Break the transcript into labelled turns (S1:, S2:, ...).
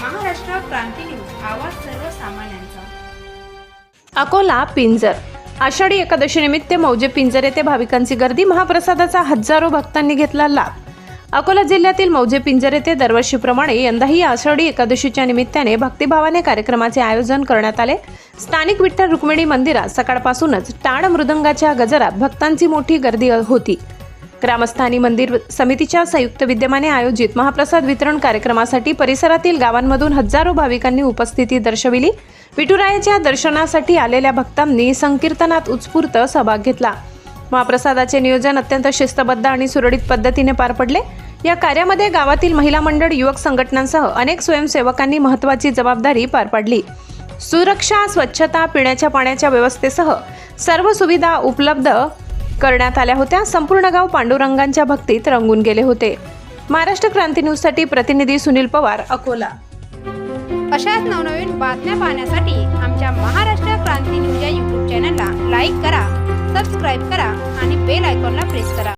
S1: क्रांती news आवाज सर्वसामान्यांचा.
S2: अकोला पिंजर. आषाढी एकादशीनिमित्त मौजे पिंजर येथे भाविकांची गर्दी. महाप्रसादाचा हजारो भक्तांनी घेतला लाभ. अकोला जिल्ह्यातील मौजे पिंजर येथे दरवर्षीप्रमाणे यंदाही आषाढी एकादशीच्या निमित्ताने भक्तिभावाने कार्यक्रमाचे आयोजन करण्यात आले. स्थानिक विठ्ठल रुक्मिणी मंदिरात सकाळपासूनच टाळ मृदंगाच्या गजरात भक्तांची मोठी गर्दी होती. ग्रामस्थानी मंदिर समितीच्या संयुक्त विद्यमाने आयोजित महाप्रसाद वितरण कार्यक्रमासाठी परिसरातील गावांमधून हजारो भाविकांनी उपस्थिती दर्शविली. विठुरायाच्या दर्शनासाठी आलेल्या भक्तांनी संकीर्तनात उत्स्फूर्त सहभाग घेतला. महाप्रसादाचे नियोजन अत्यंत शिस्तबद्ध आणि सुरळीत पद्धतीने पार पडले. या कार्यामध्ये गावातील महिला मंडळ युवक संघटनांसह अनेक स्वयंसेवकांनी महत्त्वाची जबाबदारी पार पाडली. सुरक्षा स्वच्छता पिण्याच्या पाण्याच्या व्यवस्थेसह सर्व सुविधा उपलब्ध करण्यात आल्या होत्या. संपूर्ण गाव पांडुरंगांच्या भक्तीत रंगून गेले होते. महाराष्ट्र क्रांती न्यूजसाठी प्रतिनिधी सुनील पवार अकोला.
S3: अशाच नवनवीन बातम्या पाहण्यासाठी आमच्या महाराष्ट्र क्रांती न्यूज या यूट्यूब चॅनलला लाईक करा सबस्क्राईब करा आणि बेल आयकॉनला प्रेस करा.